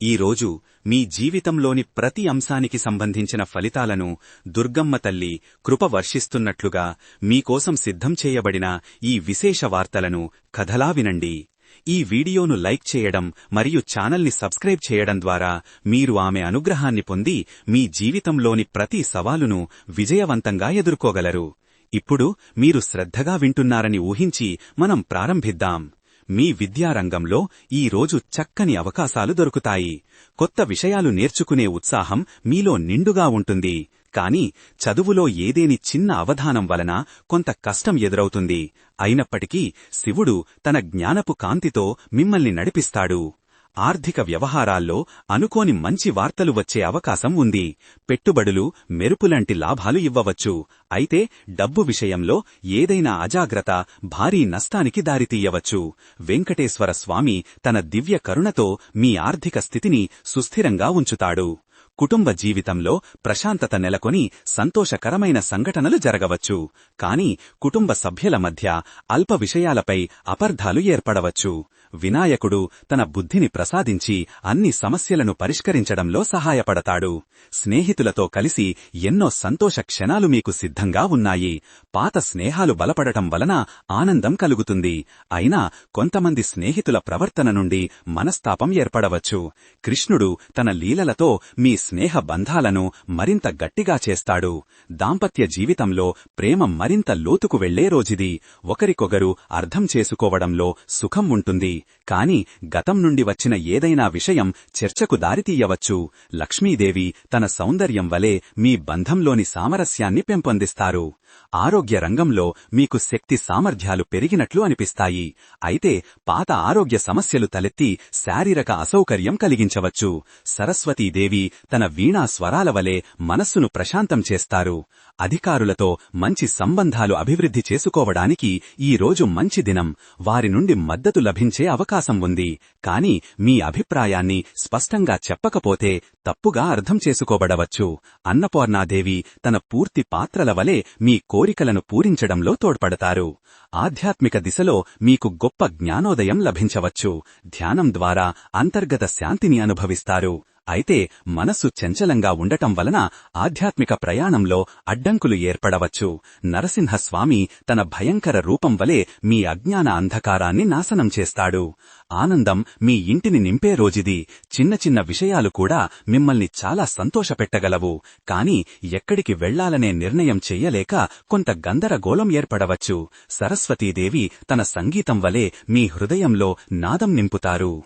ఈరోజు మీ జీవితంలోని ప్రతి అంశానికి సంబంధించిన ఫలితాలను దుర్గమ్మ తల్లి కృప వర్షిస్తున్నట్లుగా మీకోసం సిద్ధం చేయబడిన ఈ విశేష వార్తలను కథలా వినండి. ఈ వీడియోను లైక్ చేయడం మరియు ఛానల్ని సబ్స్క్రైబ్ చేయడం ద్వారా మీరు ఆమె అనుగ్రహాన్ని పొంది మీ జీవితంలోని ప్రతి సవాలును విజయవంతంగా ఎదుర్కోగలరు. ఇప్పుడు మీరు శ్రద్ధగా వింటున్నారని ఊహించి మనం ప్రారంభిద్దాం. మీ విద్యారంగంలో ఈ రోజు చక్కని అవకాశాలు దొరుకుతాయి. కొత్త విషయాలు నేర్చుకునే ఉత్సాహం మీలో నిండుగా ఉంటుంది. కాని చదువులో ఏదేని చిన్న అవధానం వలన కొంత కష్టం ఎదురవుతుంది. అయినప్పటికీ శివుడు తన జ్ఞానపు కాంతితో మిమ్మల్ని నడిపిస్తాడు. ఆర్థిక వ్యవహారాల్లో అనుకోని మంచి వార్తలు వచ్చే అవకాశం ఉంది. పెట్టుబడులు మెరుపులంటి లాభాలు ఇవ్వవచ్చు. అయితే డబ్బు విషయంలో ఏదైనా అజాగ్రత్త భారీ నష్టానికి దారితీయవచ్చు. వెంకటేశ్వర స్వామి తన దివ్య కరుణతో మీ ఆర్థిక స్థితిని సుస్థిరంగా ఉంచుతాడు. కుటుంబ జీవితంలో ప్రశాంతత నెలకొని సంతోషకరమైన సంఘటనలు జరగవచ్చు. కాని కుటుంబ సభ్యుల మధ్య అల్ప విషయాలపై అపర్ధాలు ఏర్పడవచ్చు. వినాయకుడు తన బుద్ధిని ప్రసాదించి అన్ని సమస్యలను పరిష్కరించడంలో సహాయపడతాడు. స్నేహితులతో కలిసి ఎన్నో సంతోష క్షణాలు మీకు సిద్ధంగా ఉన్నాయి. పాత స్నేహాలు బలపడటం వలన ఆనందం కలుగుతుంది. అయినా కొంతమంది స్నేహితుల ప్రవర్తన నుండి మనస్తాపం ఏర్పడవచ్చు. కృష్ణుడు తన లీలలతో మీ స్నేహ బంధాలను మరింత గట్టిగా చేస్తాడు. దాంపత్య జీవితంలో ప్రేమ మరింత లోతుకు వెళ్ళే రోజుది. ఒకరికొకరు అర్థం చేసుకోవడంలో సుఖం ఉంటుంది. కాని గతం నుండి వచ్చిన ఏదైనా విషయం చర్చకు దారితీయవచ్చు. లక్ష్మీదేవి తన సౌందర్యం వలె మీ బంధంలోని సామరస్యాన్ని పెంపొందిస్తారు. ఆరోగ్య రంగంలో మీకు శక్తి సామర్థ్యాలు పెరిగినట్లు అనిపిస్తాయి. అయితే పాత ఆరోగ్య సమస్యలు తలెత్తి శారీరక అసౌకర్యం కలిగించవచ్చు. సరస్వతీదేవి తన వీణా స్వరాల వలె మనస్సును ప్రశాంతం చేస్తారు. అధికారులతో మంచి సంబంధాలు అభివృద్ధి చేసుకోవడానికి ఈ రోజు మంచి దినం. వారి నుండి మద్దతు లభించే అవకాశం ఉంది. కాని మీ అభిప్రాయాన్ని స్పష్టంగా చెప్పకపోతే తప్పుగా అర్థం చేసుకోబడవచ్చు. అన్నపూర్ణాదేవి తన పూర్తి పాత్రల వలె మీ కోరికలను పూరించడంలో తోడ్పడతారు. ఆధ్యాత్మిక దిశలో మీకు గొప్ప జ్ఞానోదయం లభించవచ్చు. ధ్యానం ద్వారా అంతర్గత శాంతిని అనుభవిస్తారు. అయితే మనస్సు చంచలంగా ఉండటం వలన ఆధ్యాత్మిక ప్రయాణంలో అడ్డంకులు ఏర్పడవచ్చు. నరసింహస్వామి తన భయంకర రూపం వలె మీ అజ్ఞాన అంధకారాన్ని నాశనం చేస్తాడు. ఆనందం మీ ఇంటిని నింపే రోజిది. చిన్న చిన్న విషయాలు కూడా మిమ్మల్ని చాలా సంతోషపెట్టగలవు. కాని ఎక్కడికి వెళ్ళాలనే నిర్ణయం చెయ్యలేక కొంత గందరగోళం ఏర్పడవచ్చు. సరస్వతీదేవి తన సంగీతం వలె మీ హృదయంలో నాదం నింపుతారు.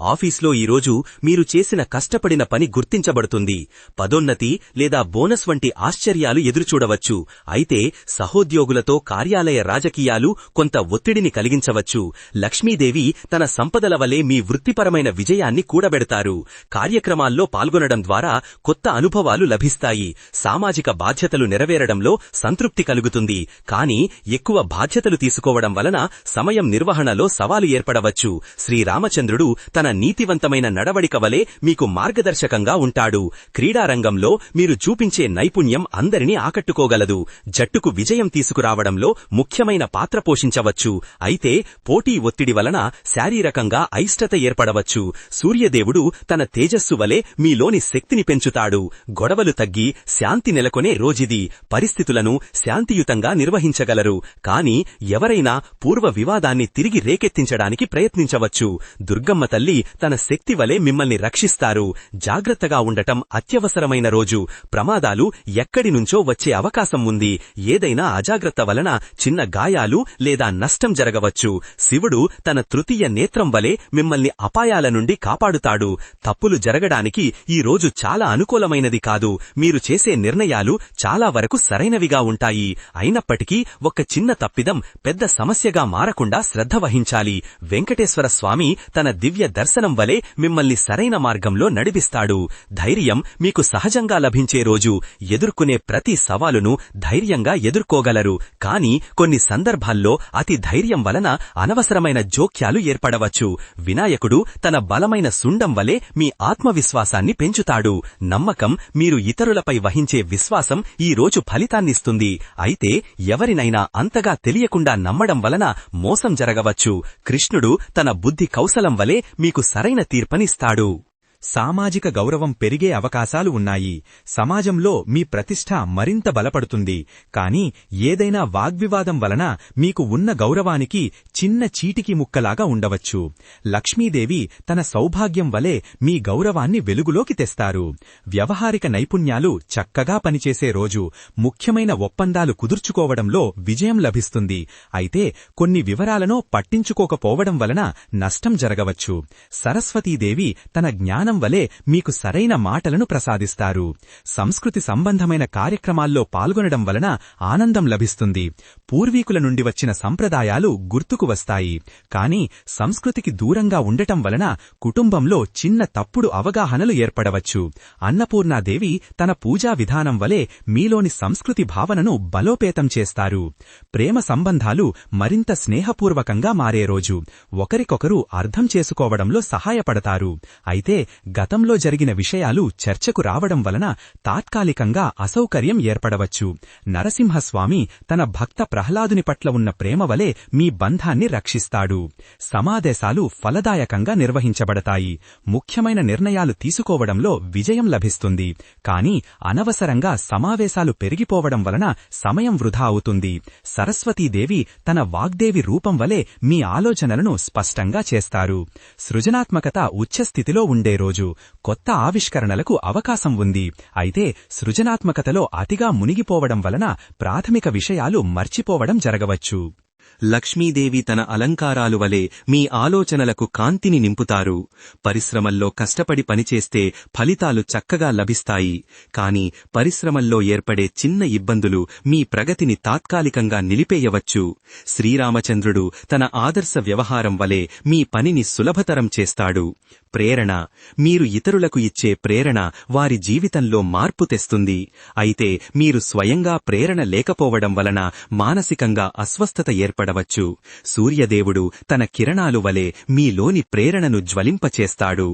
ఆఫీస్లో ఈరోజు మీరు చేసిన కష్టపడిన పని గుర్తించబడుతుంది. పదోన్నతి లేదా బోనస్ వంటి ఆశ్చర్యాలు ఎదురుచూడవచ్చు. అయితే సహోద్యోగులతో కార్యాలయ రాజకీయాలు కొంత ఒత్తిడిని కలిగించవచ్చు. లక్ష్మీదేవి తన సంపదల వలె మీ వృత్తిపరమైన విజయాన్ని కూడబెడతారు. కార్యక్రమాల్లో పాల్గొనడం ద్వారా కొత్త అనుభవాలు లభిస్తాయి. సామాజిక బాధ్యతలు నెరవేరడంలో సంతృప్తి కలుగుతుంది. కాని ఎక్కువ బాధ్యతలు తీసుకోవడం వలన సమయం నిర్వహణలో సవాలు ఏర్పడవచ్చు. శ్రీరామచంద్రుడు తన నీతివంతమైన నడవడిక వలె మీకు మార్గదర్శకంగా ఉంటాడు. క్రీడారంగంలో మీరు చూపించే నైపుణ్యం అందరినీ ఆకట్టుకోగలదు. జట్టుకు విజయం తీసుకురావడంలో ముఖ్యమైన పాత్ర పోషించవచ్చు. అయితే పోటీ ఒత్తిడి వలన శారీరకంగా అయిష్టత ఏర్పడవచ్చు. సూర్యదేవుడు తన తేజస్సు వలె మీలోని శక్తిని పెంచుతాడు. గొడవలు తగ్గి శాంతి నెలకొనే రోజిది. పరిస్థితులను శాంతియుతంగా నిర్వహించగలరు. కాని ఎవరైనా పూర్వ వివాదాన్ని తిరిగి రేకెత్తించడానికి ప్రయత్నించవచ్చు. దుర్గమ్మ తల్లి తన శక్తి వలె మిమ్మల్ని రక్షిస్తారు. జాగ్రత్తగా ఉండటం అత్యవసరమైన రోజు. ప్రమాదాలు ఎక్కడి నుంచో వచ్చే అవకాశం ఉంది. ఏదైనా అజాగ్రత్త వలన చిన్న గాయాలు లేదా నష్టం జరగవచ్చు. శివుడు తన తృతీయ నేత్రం వలె మిమ్మల్ని అపాయాల నుండి కాపాడుతాడు. తప్పులు జరగడానికి ఈ రోజు చాలా అనుకూలమైనది కాదు. మీరు చేసే నిర్ణయాలు చాలా వరకు సరైనవిగా ఉంటాయి. అయినప్పటికీ ఒక చిన్న తప్పిదం పెద్ద సమస్యగా మారకుండా శ్రద్ధ వహించాలి. వెంకటేశ్వర స్వామి తన దివ్య దర్శనం దర్శనం వలె మిమ్మల్ని సరైన మార్గంలో నడిపిస్తాడు. ధైర్యం మీకు సహజంగా లభించే రోజు. ఎదుర్కొనే ప్రతి సవాలును ధైర్యంగా ఎదుర్కోగలరు. కాని కొన్ని సందర్భాల్లో అతి ధైర్యం వలన అనవసరమైన జోక్యాలు ఏర్పడవచ్చు. వినాయకుడు తన బలమైన సుండం వలె మీ ఆత్మవిశ్వాసాన్ని పెంచుతాడు. నమ్మకం మీరు ఇతరులపై వహించే విశ్వాసం ఈ రోజు ఫలితాన్నిస్తుంది. అయితే ఎవరినైనా అంతగా తెలియకుండా నమ్మడం వలన మోసం జరగవచ్చు. కృష్ణుడు తన బుద్ధి కౌశలం వలె మీకు సరైన తీర్పనిస్తాడు. సామాజిక గౌరవం పెరిగే అవకాశాలు ఉన్నాయి. సమాజంలో మీ ప్రతిష్ట మరింత బలపడుతుంది. కాని ఏదైనా వాగ్వివాదం వలన మీకు ఉన్న గౌరవానికి చిన్న చీటికి ముక్కలాగా ఉండవచ్చు. లక్ష్మీదేవి తన సౌభాగ్యం వలె మీ గౌరవాన్ని వెలుగులోకి తెస్తారు. వ్యవహారిక నైపుణ్యాలు చక్కగా పనిచేసే రోజు ముఖ్యమైన ఒప్పందాలు కుదుర్చుకోవడంలో విజయం లభిస్తుంది. అయితే కొన్ని వివరాలను పట్టించుకోకపోవడం వలన నష్టం జరగవచ్చు. సరస్వతీదేవి తన జ్ఞానం వలె మీకు సరైన మాటలను ప్రసాదిస్తారు. సంస్కృతి సంబంధమైన కార్యక్రమాల్లో పాల్గొనడం వలన ఆనందం లభిస్తుంది. పూర్వీకుల నుండి వచ్చిన సంప్రదాయాలు గుర్తుకు వస్తాయి. కాని సంస్కృతికి దూరంగా ఉండటం వలన కుటుంబంలో చిన్న తప్పుడు అవగాహనలు ఏర్పడవచ్చు. అన్నపూర్ణాదేవి తన పూజా విధానం వలె మీలోని సంస్కృతి భావనను బలోపేతం చేస్తారు. ప్రేమ సంబంధాలు మరింత స్నేహపూర్వకంగా మారే రోజు. ఒకరికొకరు అర్థం చేసుకోవడంలో సహాయపడతారు. అయితే గతంలో జరిగిన విషయాలు చర్చకు రావడం వలన తాత్కాలికంగా అసౌకర్యం ఏర్పడవచ్చు. నరసింహస్వామి తన భక్త ప్రహ్లాదుని పట్ల ఉన్న ప్రేమ వలె మీ బంధాన్ని రక్షిస్తాడు. సమాదేశాలు ఫలదాయకంగా నిర్వహించబడతాయి. ముఖ్యమైన నిర్ణయాలు తీసుకోవడంలో విజయం లభిస్తుంది. కాని అనవసరంగా సమావేశాలు పెరిగిపోవడం వలన సమయం వృధా అవుతుంది. సరస్వతీదేవి తన వాగ్దేవి రూపం వలె మీ ఆలోచనలను స్పష్టంగా చేస్తారు. సృజనాత్మకత ఉచ్చస్థితిలో ఉండే రోజు కొత్త ఆవిష్కరణలకు అవకాశం ఉంది. అయితే సృజనాత్మకతలో అతిగా మునిగిపోవడం వలన ప్రాథమిక విషయాలు మర్చిపోవడం జరగవచ్చు. లక్ష్మీదేవి తన అలంకారాలు వలె మీ ఆలోచనలకు కాంతిని నింపుతారు. పరిశ్రమల్లో కష్టపడి పనిచేస్తే ఫలితాలు చక్కగా లభిస్తాయి. కాని పరిశ్రమల్లో ఏర్పడే చిన్న ఇబ్బందులు మీ ప్రగతిని తాత్కాలికంగా నిలిపేయవచ్చు. శ్రీరామచంద్రుడు తన ఆదర్శ వ్యవహారం వలె మీ పనిని సులభతరం చేస్తాడు. ప్రేరణ. మీరు ఇతరులకు ఇచ్చే ప్రేరణ వారి జీవితంలో మార్పు తెస్తుంది. అయితే మీరు స్వయంగా ప్రేరణ లేకపోవడం వలన మానసికంగా అస్వస్థత ఏర్పడవచ్చు. సూర్యదేవుడు తన కిరణాలు వలె మీలోని ప్రేరణను జ్వలింపచేస్తాడు.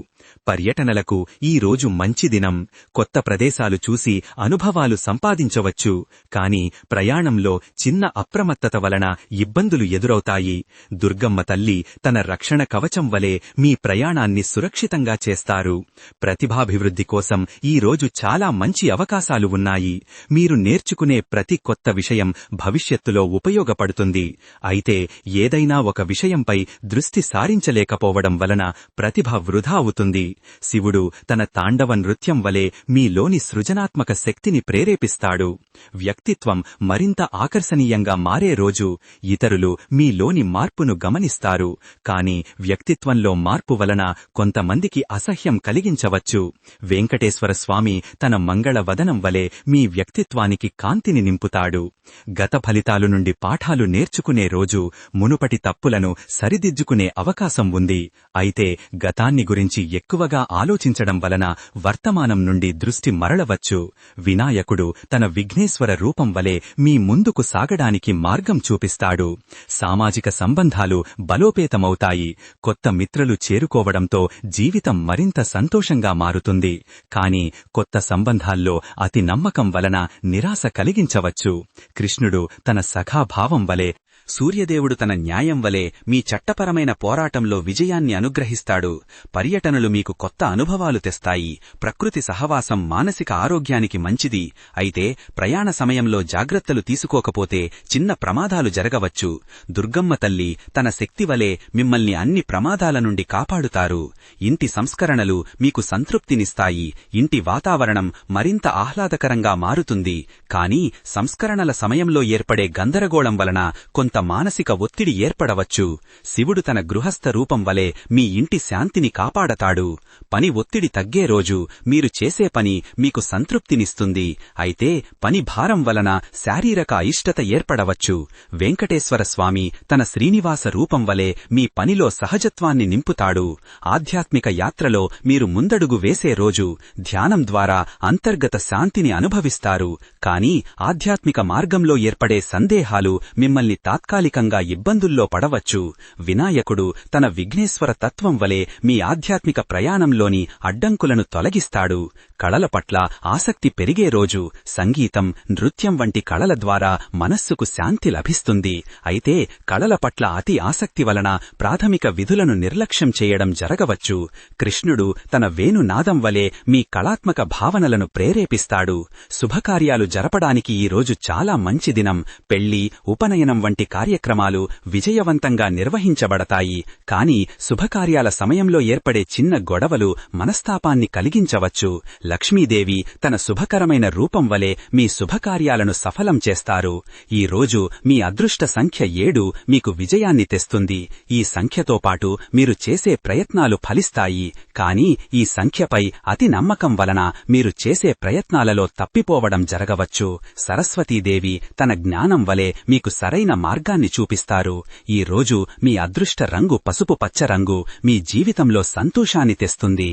పర్యటనలకు ఈ రోజు మంచి దినం. కొత్త ప్రదేశాలు చూసి అనుభవాలు సంపాదించవచ్చు. కాని ప్రయాణంలో చిన్న అప్రమత్తత వలన ఇబ్బందులు ఎదురవుతాయి. దుర్గమ్మ తల్లి తన రక్షణ కవచం వలె మీ ప్రయాణాన్ని సురక్షితంగా చేస్తారు. ప్రతిభాభివృద్ధి కోసం ఈ రోజు చాలా మంచి అవకాశాలు ఉన్నాయి. మీరు నేర్చుకునే ప్రతి కొత్త విషయం భవిష్యత్తులో ఉపయోగపడుతుంది. అయితే ఏదైనా ఒక విషయంపై దృష్టి సారించలేకపోవడం వలన ప్రతిభ వృధా అవుతుంది. శివుడు తన తాండవ నృత్యం వలె మీలోని సృజనాత్మక శక్తిని ప్రేరేపిస్తాడు. వ్యక్తిత్వం మరింత ఆకర్షణీయంగా మారే రోజు ఇతరులు మీలోని మార్పును గమనిస్తారు. కాని వ్యక్తిత్వంలో మార్పు వలన కొంతమందికి అసహ్యం కలిగించవచ్చు. వెంకటేశ్వర స్వామి తన మంగళ వదనం వలె మీ వ్యక్తిత్వానికి కాంతిని నింపుతాడు. గత ఫలితాలు నుండి పాఠాలు నేర్చుకునే రోజు మునుపటి తప్పులను సరిదిద్దుకునే అవకాశం ఉంది. అయితే గతాన్ని గురించి ఎక్కువగా ఆలోచించడం వలన వర్తమానం నుండి దృష్టి మరలవచ్చు. వినాయకుడు తన విఘ్నేశ్వర రూపం వలె మీ ముందుకు సాగడానికి మార్గం చూపిస్తాడు. సామాజిక సంబంధాలు బలోపేతమవుతాయి. కొత్త మిత్రులు చేరుకోవడంతో జీవితం మరింత సంతోషంగా మారుతుంది. కాని కొత్త సంబంధాల్లో అతి నమ్మకం వలన నిరాశ కలిగించవచ్చు. కృష్ణుడు తన సఖాభావం వలె సూర్యదేవుడు తన న్యాయం వలె మీ చట్టపరమైన పోరాటంలో విజయాన్ని అనుగ్రహిస్తాడు. పర్యటనలు మీకు కొత్త అనుభవాలు తెస్తాయి. ప్రకృతి సహవాసం మానసిక ఆరోగ్యానికి మంచిది. అయితే ప్రయాణ సమయంలో జాగ్రత్తలు తీసుకోకపోతే చిన్న ప్రమాదాలు జరగవచ్చు. దుర్గమ్మ తల్లి తన శక్తి వలె మిమ్మల్ని అన్ని ప్రమాదాల నుండి కాపాడుతారు. ఇంటి సంస్కరణలు మీకు సంతృప్తినిస్తాయి. ఇంటి వాతావరణం మరింత ఆహ్లాదకరంగా మారుతుంది. కాని సంస్కరణల సమయంలో ఏర్పడే గందరగోళం వలన కొంత కొంత మానసిక ఒత్తిడి ఏర్పడవచ్చు. శివుడు తన గృహస్థ రూపం వలె మీ ఇంటి శాంతిని కాపాడతాడు. పని ఒత్తిడి తగ్గే రోజు మీరు చేసే పని మీకు సంతృప్తినిస్తుంది. అయితే పని భారం వలన శారీరక అయిష్టత ఏర్పడవచ్చు. వెంకటేశ్వర స్వామి తన శ్రీనివాస రూపం వలె మీ పనిలో సహజత్వాన్ని నింపుతాడు. ఆధ్యాత్మిక యాత్రలో మీరు ముందడుగు వేసే రోజు ధ్యానం ద్వారా అంతర్గత శాంతిని అనుభవిస్తారు. కాని ఆధ్యాత్మిక మార్గంలో ఏర్పడే సందేహాలు మిమ్మల్ని తాత్కాలికంగా ఇబ్బందుల్లో పడవచ్చు. వినాయకుడు తన విఘ్నేశ్వర తత్వం వలె మీ ఆధ్యాత్మిక ప్రయాణంలోని అడ్డంకులను తొలగిస్తాడు. కళల పట్ల ఆసక్తి పెరిగే రోజు సంగీతం నృత్యం వంటి కళల ద్వారా మనస్సుకు శాంతి లభిస్తుంది. అయితే కళల పట్ల అతి ఆసక్తి వలన ప్రాథమిక విధులను నిర్లక్ష్యం చేయడం జరగవచ్చు. కృష్ణుడు తన వేణునాదం వలె మీ కళాత్మక భావనలను ప్రేరేపిస్తాడు. శుభకార్యాలు జరపడానికి ఈ రోజు చాలా మంచి దినం. పెళ్ళి ఉపనయనం వంటి కార్యక్రమాలు విజయవంతంగా నిర్వహించబడతాయి. కాని శుభకార్యాల సమయంలో ఏర్పడే చిన్న గొడవలు మనస్తాపాన్ని కలిగించవచ్చు. లక్ష్మీదేవి తన శుభకరమైన రూపం వలె మీ శుభకార్యాలను సఫలం చేస్తారు. ఈ రోజు మీ అదృష్ట సంఖ్య ఏడు మీకు విజయాన్ని తెస్తుంది. ఈ సంఖ్యతో పాటు మీరు చేసే ప్రయత్నాలు ఫలిస్తాయి. కాని ఈ సంఖ్యపై అతి నమ్మకం వలన మీరు చేసే ప్రయత్నాలలో తప్పిపోవడం జరగవచ్చు. సరస్వతీదేవి తన జ్ఞానం వలె మీకు సరైన మార్గాన్ని చూపిస్తారు. ఈ రోజు మీ అదృష్ట రంగు పసుపు పచ్చ రంగు మీ జీవితంలో సంతోషాన్ని తెస్తుంది.